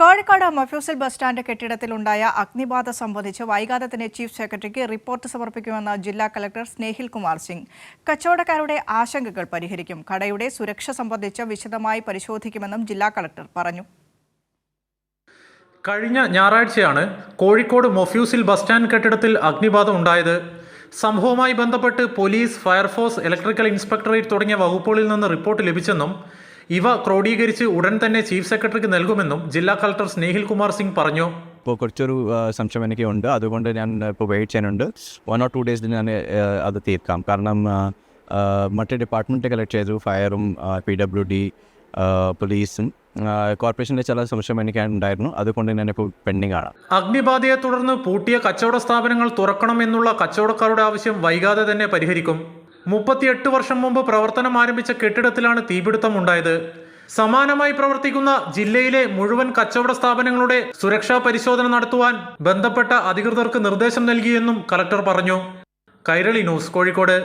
Kozhikode മഫ്യൂസൽ bus stand കെട്ടിടത്തിലുണ്ടായ അഗ്നിബാധ സംബന്ധിച്ച് വൈകാതെ തന്നെ ചീഫ് സെക്രട്ടറിക്ക് റിപ്പോർട്ട് സമർപ്പിക്കുമെന്ന ജില്ലാ കളക്ടർ സ്നേഹിൽ കുമാർ സിംഗ്. കച്ചവടക്കാരുടെ ആശങ്കകൾ പരിഹരിക്കും. കടയുടെ സുരക്ഷ സംബന്ധിച്ച് വിശദമായി പരിശോധിക്കുമെന്നും ജില്ലാ കളക്ടർ പറഞ്ഞു. കഴിഞ്ഞ ഞായറാഴ്ചയാണ് കോഴിക്കോട് മൊഫ്യൂസിൽ ബസ് സ്റ്റാൻഡ് കെട്ടിടത്തിൽ അഗ്നിബാധ ഉണ്ടായത്. സംഭവവുമായി ബന്ധപ്പെട്ട് പോലീസ് ഫയർഫോഴ്സ് ഇലക്ട്രിക്കൽ ഇൻസ്പെക്ടറേറ്റ് തുടങ്ങിയ വകുപ്പുകളിൽ നിന്ന് റിപ്പോർട്ട് ലഭിച്ചെന്നും ഇവ ക്രോഡീകരിച്ച് ഉടൻ തന്നെ ചീഫ് സെക്രട്ടറിക്ക് നൽകുമെന്നും ജില്ലാ കളക്ടർ സ്നേഹിൽ കുമാർ സിംഗ് പറഞ്ഞു. ഇപ്പോൾ കുറച്ചൊരു സംശയം എനിക്ക് ഉണ്ട്. അതുകൊണ്ട് ഞാൻ ഇപ്പോൾ വെയിറ്റ് ചെയ്യാനുണ്ട്. വൺ ഓർ ടു ഡേയ്സിൽ ഞാൻ അത് തീർക്കാം. കാരണം മറ്റ് ഡിപ്പാർട്ട്മെന്റ് കളക്ട് ചെയ്തു. ഫയറും പി ഡബ്ല്യു ഡി പോലീസും കോർപ്പറേഷന്റെ ചില സംശയം എനിക്ക് ഉണ്ടായിരുന്നു. അതുകൊണ്ട് ഞാനിപ്പോൾ പെൻഡിങ് ആണ്. അഗ്നിബാധയെ തുടർന്ന് പൂട്ടിയ കച്ചവട സ്ഥാപനങ്ങൾ തുറക്കണമെന്നുള്ള കച്ചവടക്കാരുടെ ആവശ്യം വൈകാതെ തന്നെ പരിഹരിക്കും. മുപ്പത്തിയെട്ട് വർഷം മുമ്പ് പ്രവർത്തനം ആരംഭിച്ച കെട്ടിടത്തിലാണ് തീപിടുത്തമുണ്ടായത്. സമാനമായി പ്രവർത്തിക്കുന്ന ജില്ലയിലെ മുഴുവൻ കച്ചവട സ്ഥാപനങ്ങളുടെ സുരക്ഷാ പരിശോധന നടത്തുവാൻ ബന്ധപ്പെട്ട അധികൃതർക്ക് നിർദ്ദേശം നൽകിയെന്നും കലക്ടർ പറഞ്ഞു. കൈരളി ന്യൂസ് കോഴിക്കോട്.